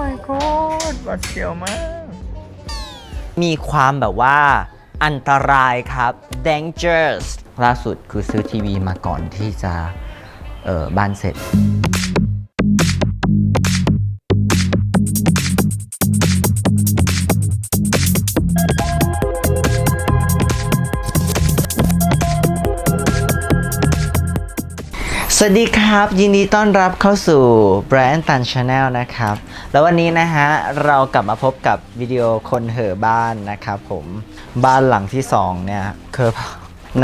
my god หวัดเสียวมาก มีความแบบว่า อันตรายครับ dangerous ล่าสุดคือซื้อทีวีมาก่อนที่จะ เออบ้านเสร็จ สวัสดีครับ ยินดีต้อนรับเข้าสู่ Brand Tan Channel นะครับ แล้ววันนี้นะฮะ เรากลับมาพบกับวิดีโอคนเห่อบ้านนะครับผมบ้านหลังที่ 2 เนี่ยคือ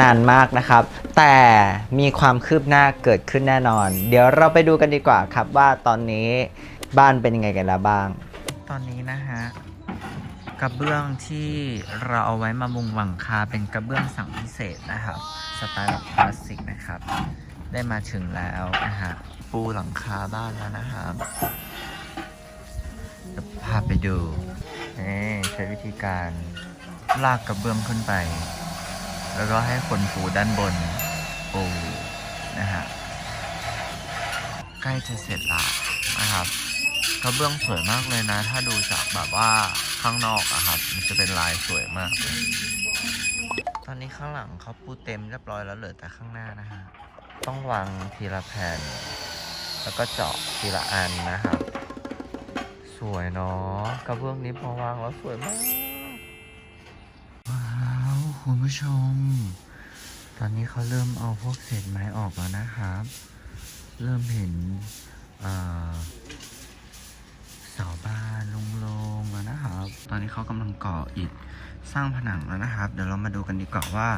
นานมากนะครับ แต่มีความคืบหน้าเกิดขึ้นแน่นอน เดี๋ยวเราไปดูกันดีกว่าครับว่าตอนนี้บ้านเป็นยังไงกันแล้วบ้าง ตอนนี้นะฮะกระเบื้องที่เราเอาไว้มามุงหลังคาเป็นกระเบื้องสั่งพิเศษนะครับสไตล์แบบคลาสสิกนะครับ ได้มาถึงแล้วนะฮะปูหลังคาบ้านแล้วนะครับเดี๋ยวพาไปดูนี่ใช้วิธีการลากกระเบื้องขึ้นไป แล้วก็ให้คนปูด้านบนปูนะฮะใกล้จะเสร็จละนะครับกระเบื้องสวยมากเลยนะ ถ้าดูจากแบบว่าข้างนอกอะครับ มันจะเป็นลายสวยมาก ตอนนี้ข้างหลังเขาปูเต็มเรียบร้อยแล้วเหลือแต่ข้างหน้านะฮะ ต้องวางทีละแผ่น แล้วก็เจาะทีละอันนะครับ สวยเนาะกระเบื้องนี้พอวางแล้วสวยมากว้าวคุณผู้ชม ตอนนี้เขาเริ่มเอาพวกเศษไม้ออกแล้วนะครับ เริ่มเห็นเสาบ้านลงๆแล้วนะครับ ตอนนี้เขากำลังก่ออิฐสร้างผนังแล้วนะครับ เดี๋ยวเรามาดูกันดีกว่าว่า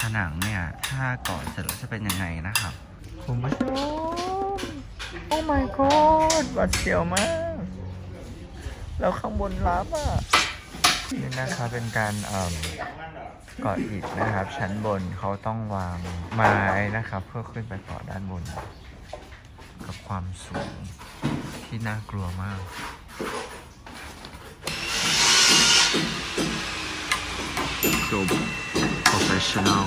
ผนังเนี่ย ถ้าก่อเสร็จแล้วจะเป็นยังไงนะครับคุณผู้ชมโอ้ my god หวัดเสียวมาก แล้วข้างบนรับอะ นี่นะครับเป็นการเอ่อก่ออิฐนะครับ ชั้นบนเขาต้องวางไม้นะครับ เพื่อขึ้นไปต่อด้านบน กับความสูงที่น่ากลัวมากจบ professional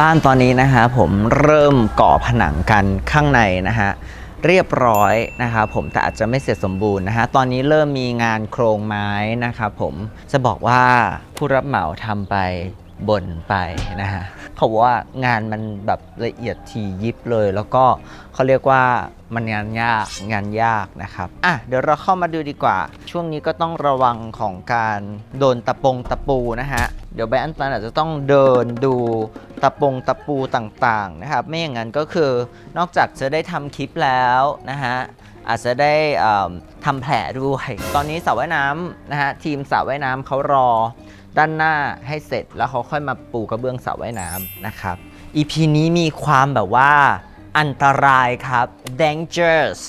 บ้านตอนนี้นะฮะผมเริ่มก่อผนังกันข้างในนะฮะเรียบร้อยนะครับผมแต่อาจจะไม่เสร็จสมบูรณ์นะฮะตอนนี้เริ่มมีงานโครงไม้นะครับผมจะบอกว่าผู้รับเหมาทำไปบ่นไปนะฮะ เขาว่างานมันแบบละเอียดถี่ยิบเลย แล้วก็เขาเรียกว่ามันงานยากงานยากนะครับอะเดี๋ยวเราเข้ามาดูดีกว่า ช่วงนี้ก็ต้องระวังของการโดนตะปงตะปูนะฮะเดี๋ยวแบรนด์ตันอาจจะต้องเดินดูตะปงตะปูต่างๆนะครับ ไม่อย่างนั้นก็คือนอกจากจะได้ทำคลิปแล้วนะฮะอาจจะได้ทำแผลด้วย ตอนนี้สระว่ายน้ำนะฮะทีมสระว่ายน้ำเขารอ ด้านหน้าให้เสร็จแล้วเขาค่อยมาปูกระเบื้องสระว่ายน้ำนะครับ EP นี้มีความแบบว่าอันตรายครับ dangerous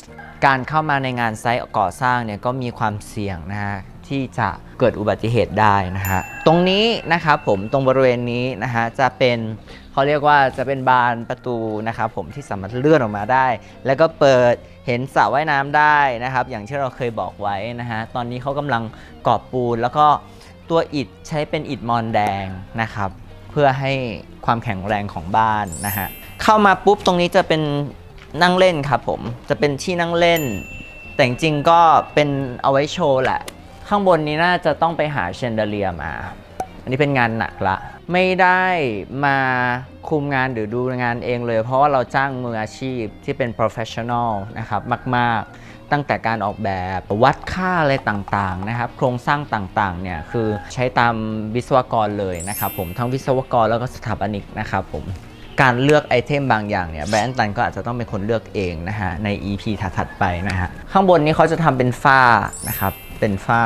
การเข้ามาในงานไซต์ก่อสร้างเนี่ยก็มีความเสี่ยงนะฮะที่จะเกิดอุบัติเหตุได้นะฮะ ตรงนี้นะครับผมตรงบริเวณนี้นะฮะจะเป็นเขาเรียกว่าจะเป็นบานประตูนะครับผมที่สามารถเลื่อนออกมาได้ แล้วก็เปิดเห็นสระว่ายน้ำได้นะครับ อย่างที่เราเคยบอกไว้นะฮะตอนนี้เขากำลังก่อปูนแล้วก็ ตัวอิฐใช้เป็นอิฐมอนแดงนะครับ เพื่อให้ความแข็งแรงของบ้านนะฮะเข้ามาปุ๊บตรงนี้จะเป็นนั่งเล่นครับผมจะเป็นที่นั่งเล่น แต่จริงๆก็เป็นเอาไว้โชว์แหละ ข้างบนนี้น่าจะต้องไปหาเชนเดเลียมา อันนี้เป็นงานหนักละ ไม่ได้มาคุมงานหรือดูงานเองเลย เพราะว่าเราจ้างมืออาชีพที่เป็น professional นะครับมาก ๆ ตั้งแต่การออกแบบวัดค่าอะไรต่างๆนะครับ โครงสร้างต่างๆเนี่ยคือใช้ตามวิศวกรเลยนะครับผมทั้งวิศวกรแล้วก็สถาปนิกนะครับผมการเลือกไอเทมบางอย่างเนี่ยแบรนด์ตันก็อาจจะต้องเป็นคนเลือกเองนะฮะใน EP ถัดๆไปนะฮะข้างบนนี้เขาจะทำเป็นฝ้านะครับเป็นฝ้า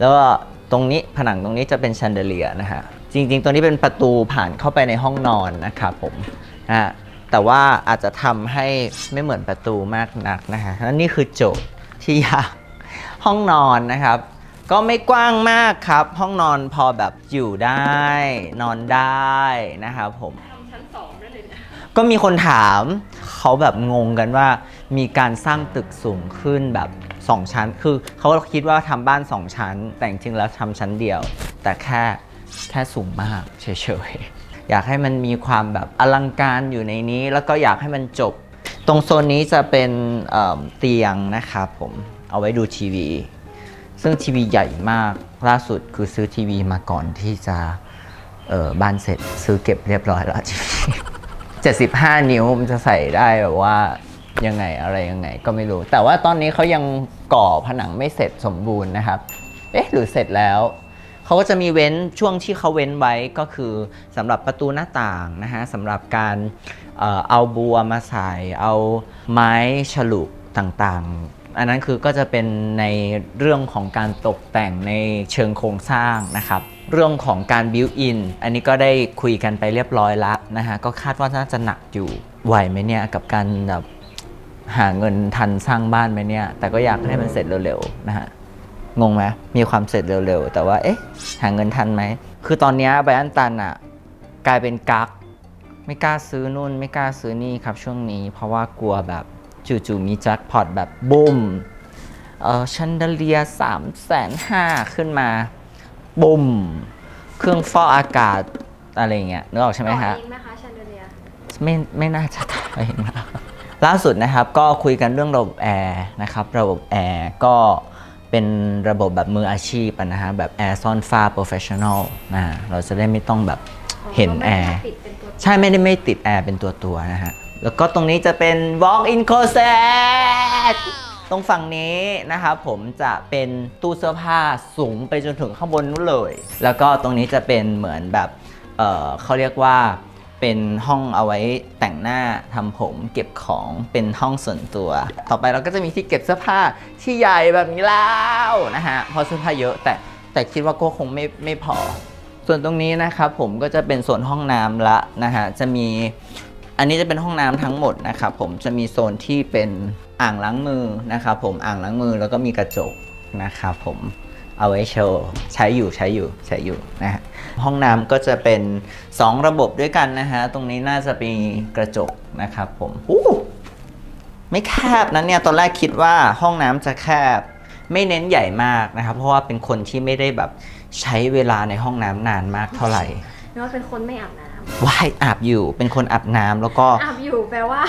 แล้วก็ตรงนี้ผนังตรงนี้จะเป็นแชนเดเลียนะฮะจริงๆตัวนี้เป็นประตูผ่านเข้าไปในห้องนอนนะครับผมนะฮะ แต่ว่าอาจจะทำให้ไม่เหมือนประตูมากนักนะฮะและนี่คือโจทย์ที่ยากห้องนอนนะครับ ก็ไม่กว้างมากครับ ห้องนอนพอแบบอยู่ได้ นอนได้นะครับผมก็มีคนถามเขาแบบงงกันว่า มีการสร้างตึกสูงขึ้นแบบ2ชั้น คือเขาคิดว่าทำบ้าน2ชั้น แต่จริงๆแล้วทำชั้นเดียว แต่แค่แค่สูงมากเฉยๆ อยากให้มันมีความแบบอลังการอยู่ในนี้ แล้วก็อยากให้มันจบ ตรงโซนนี้จะเป็นเเตียงนะครับผมเอาไว้ดูทีวี ซึ่งทีวีใหญ่มากล่าสุดคือซื้อทีวีมาก่อนที่จะบ้านเสร็จซื้อเก็บเรียบร้อยแล้วทีวี75 นิ้วมันจะใส่ได้แบบว่ายังไงอะไรยังไงก็ไม่รู้ แต่ว่าตอนนี้เขายังก่อผนังไม่เสร็จสมบูรณ์นะครับ เอ๊ะหรือเสร็จแล้ว เขาก็จะมีเว้นช่วงที่เขาเว้นไว้ก็คือสำหรับประตูหน้าต่างนะฮะสำหรับการเอ่อเอาบัวมาใส่เอาไม้ฉลุต่างๆ อันนั้นคือก็จะเป็นในเรื่องของการตกแต่งในเชิงโครงสร้างนะครับ เรื่องของการบิวอินอันนี้ก็ได้คุยกันไปเรียบร้อยแล้วนะฮะก็คาดว่าน่าจะหนักอยู่ไหวไหมเนี่ยกับการแบบหาเงินทันสร้างบ้านไหมเนี่ย แต่ก็อยากให้มันเสร็จเร็วๆนะฮะ งงไหมมีความเสร็จเร็วๆ แต่ว่าเอ๊ะหาเงินทันไหม คือตอนเนี้ไบรอันตันอะกลายเป็นกัก ไม่กล้าซื้อนู่น ไม่กล้าซื้อนี่ครับช่วงนี้ เพราะว่ากลัวแบบจู่ๆมีแจ็คพอตแบบบุ้มเออชันเดเลียสามแสนห้าขึ้นมาบุ้มเครื่องฟอกอากาศอะไรเงี้ยนึกออกใช่ไหมฮะต่อเองนะคะชันเดเลียไม่ไม่น่าจะทำเองนะล่าสุดนะครับก็คุยกันเรื่องระบบแอร์นะครับระบบแอร์ก็ เป็นระบบแบบมืออาชีพอะนะฮะแบบแอร์ซ่อนฟ้าโปรเฟชชั่นอลนะเราจะได้ไม่ต้องแบบเห็นแอร์ปิดเป็นตัวใช่ไม่ได้ไม่ติดแอร์เป็นตัวตัวๆนะฮะ แล้วก็ตรงนี้จะเป็น walk in closet ตรงฝั่งนี้นะครับผมจะเป็นตู้เสื้อผ้าสูงไปจนถึงข้างบนนู้นเลย แล้วก็ตรงนี้จะเป็นเหมือนแบบ เอ่อเขาเรียกว่า เป็นห้องเอาไว้แต่งหน้าทำผมเก็บของเป็นห้องส่วนตัว ต่อไปเราก็จะมีที่เก็บเสื้อผ้าที่ใหญ่แบบนี้แล้วนะฮะเพราะเสื้อผ้าเยอะแต่แต่คิดว่าก็คงไม่ไม่พอ ส่วนตรงนี้นะครับผมก็จะเป็นส่วนห้องน้ำละนะฮะจะมีอันนี้จะเป็นห้องน้ำทั้งหมดนะครับผมจะมีโซนที่เป็นอ่างล้างมือนะครับผมอ่างล้างมือแล้วก็มีกระจกนะครับผม เอาไว้โชว์ใช้อยู่ใช้อยู่ใช้อยู่นะฮะห้องน้ำก็จะเป็น 2 ระบบด้วยกันนะฮะ ตรงนี้น่าจะมีกระจกนะครับผมอู้ไม่แคบนะเนี่ยตอนแรกคิดว่าห้องน้ำจะแคบ ไม่เน้นใหญ่มากนะครับ เพราะว่าเป็นคนที่ไม่ได้แบบใช้เวลาในห้องน้ำนานมากเท่าไหร่เนาะเป็นคนไม่อาบน้ว่ายอาบอยู่เป็นคนอาบน้ำแล้วก็ำอาบอยู่แปลว่า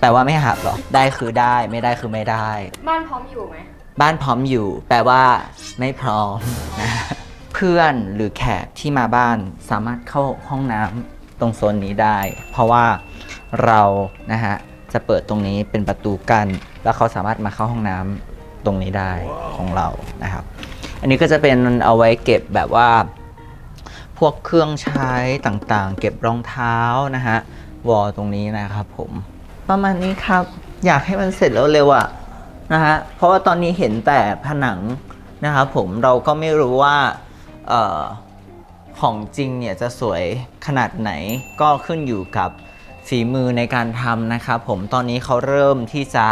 แปลว่าไม่อาบหรอได้คือได้ไม่ได้คือไม่ได้ บ้านพร้อมอยู่ไหม บ้านพร้อมอยู่ แปลว่าไม่พร้อมนะเพื่อนหรือแขกที่มาบ้านสามารถเข้าห้องน้ำตรงโซนนี้ได้ เพราะว่าเรานะฮะจะเปิดตรงนี้เป็นประตูกัน แล้วเขาสามารถมาเข้าห้องน้ำตรงนี้ได้ของเรานะครับ อันนี้ก็จะเป็นเอาไว้เก็บแบบว่า พวกเครื่องใช้ต่างๆ เก็บรองเท้านะฮะวอลตรงนี้นะครับผม ประมาณนี้ครับ อยากให้มันเสร็จแล้วเร็วอะ นะฮะเพราะว่าตอนนี้เห็นแต่ผนังนะครับผมเราก็ไม่รู้ว่าออของจริงเนี่ยจะสวยขนาดไหนก็ขึ้นอยู่กับฝีมือในการทำนะครับผมตอนนี้เขาเริ่มที่จะ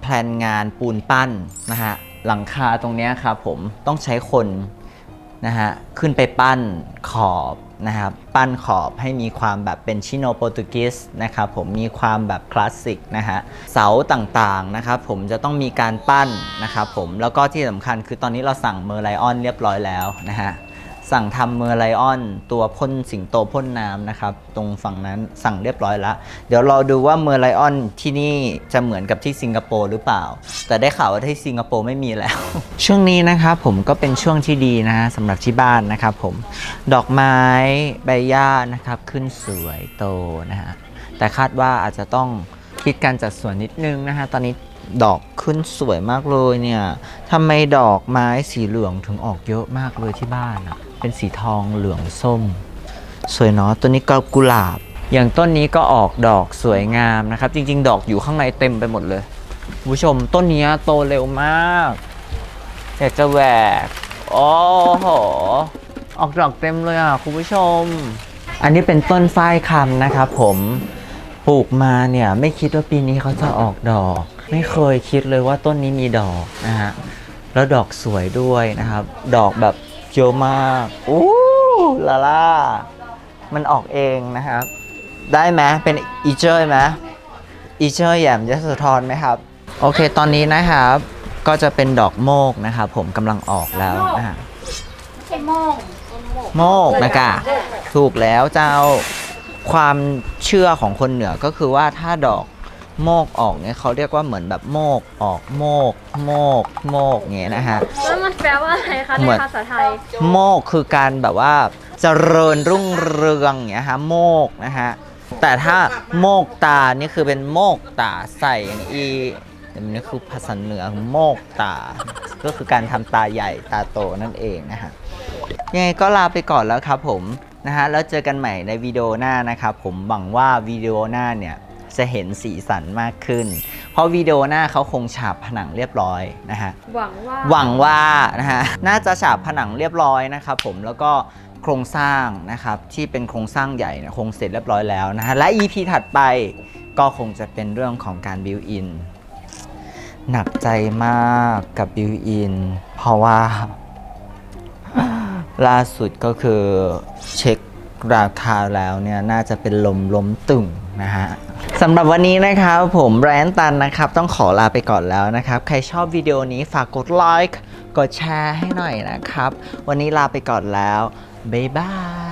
แพลนงานปูนปั้นนะฮะหลังคาตรงนี้ครับผมต้องใช้คนนะฮะขึ้นไปปั้นขอบ นะครับปั้นขอบให้มีความแบบเป็นชิโนโปรตุกีสนะครับผมมีความแบบคลาสสิกนะฮะเสาต่างๆนะครับผมจะต้องมีการปั้นนะครับผมแล้วก็ที่สำคัญคือตอนนี้เราสั่งเมอร์ไลออนเรียบร้อยแล้วนะฮะ สั่งทำเมอร์ไลออน ตัวพ่นสิงโตพ่นน้ำนะครับ ตรงฝั่งนั้นสั่งเรียบร้อยแล้วเดี๋ยวเราดูว่าเมอร์ไลออนที่นี่จะเหมือนกับที่สิงคโปร์หรือเปล่า แต่ได้ข่าวว่าที่สิงคโปร์ไม่มีแล้ว ช่วงนี้นะครับผมก็เป็นช่วงที่ดีนะฮะสำหรับที่บ้านนะครับผมดอกไม้ใบหญ้านะครับขึ้นสวยโตนะฮะแต่คาดว่าอาจจะต้องคิดการจัดสวนนิดนึงนะฮะตอนนี้ดอกขึ้นสวยมากเลยเนี่ยทำไมดอกไม้สีเหลืองถึงออกเยอะมากเลยที่บ้านอะ เป็นสีทองเหลืองส้ม สวยเนาะตัวนี้ก็กุหลาบ อย่างต้นนี้ก็ออกดอกสวยงามนะครับ จริง ๆ ดอกอยู่ข้างในเต็มไปหมดเลยคุณผู้ชมต้นนี้โตเร็วมากอยากจะแหวกโอ้โหออกดอกเต็มเลยอะคุณผู้ชม อันนี้เป็นต้นฝ้ายคำนะครับผมปลูกมาเนี่ยไม่คิดว่าปีนี้เขาจะออกดอก ไม่เคยคิดเลยว่าต้นนี้มีดอกนะฮะแล้วดอกสวยด้วยนะครับ ดอกแบบ เยอะมากอู้ลาล่า มันออกเองนะครับ ได้ไหมเป็นอีเจอร์ไหมอีเจอร์แหยมยโสธรไหมครับ โอเคตอนนี้นะครับ ก็จะเป็นดอกโมกนะครับผมกำลังออกแล้วนะฮะเห็นโม่งต้นโม่งโมกนะกะถูกแล้วเจ้าความเชื่อของคนเหนือก็คือว่าถ้าดอก โมกออกเนี่ยเขาเรียกว่าเหมือนแบบโมกออกโมกโมกโมกเงี้ยนะฮะ แล้วมันแปลว่าอะไรคะเหในมือนภาษาไทย โมกคือการแบบว่าเจริญรุ่งเรืองอย่างเงี้ยฮะโมกนะฮะ แต่ถ้าโมกตานี่คือเป็นโมกตาใส่อย่างอีอันนี้คือภาษาเหนือโมกตา ก็คือการทำตาใหญ่ตาโตนั่นเองนะฮะ ยังไงก็ลาไปก่อนแล้วครับผมนะฮะ แล้วเจอกันใหม่ในวิดีโอหน้านะครับผมหวังว่าวิดีโอหน้าเนี่ย จะเห็นสีสันมากขึ้น เพราะวิดีโอหน้าเขาคงฉาบผนังเรียบร้อยนะฮะ หวังว่า หวังว่านะฮะ น่าจะฉาบผนังเรียบร้อยนะครับผม แล้วก็โครงสร้างนะครับที่เป็นโครงสร้างใหญ่เนี่ยคงเสร็จเรียบร้อยแล้วนะฮะ และ EP ถัดไปก็คงจะเป็นเรื่องของการบิวอิน หนักใจมากกับบิวอิน เพราะว่า ล่าสุดก็คือเช็ค ราคาแล้วเนี่ยน่าจะเป็นลมล้มตึงนะฮะสำหรับวันนี้นะครับผมแบรนตันนะครับ ต้องขอลาไปก่อนแล้วนะครับ ใครชอบวิดีโอนี้ฝากกดไลค์กดแชร์ให้หน่อยนะครับ วันนี้ลาไปก่อนแล้ว บ๊ายบาย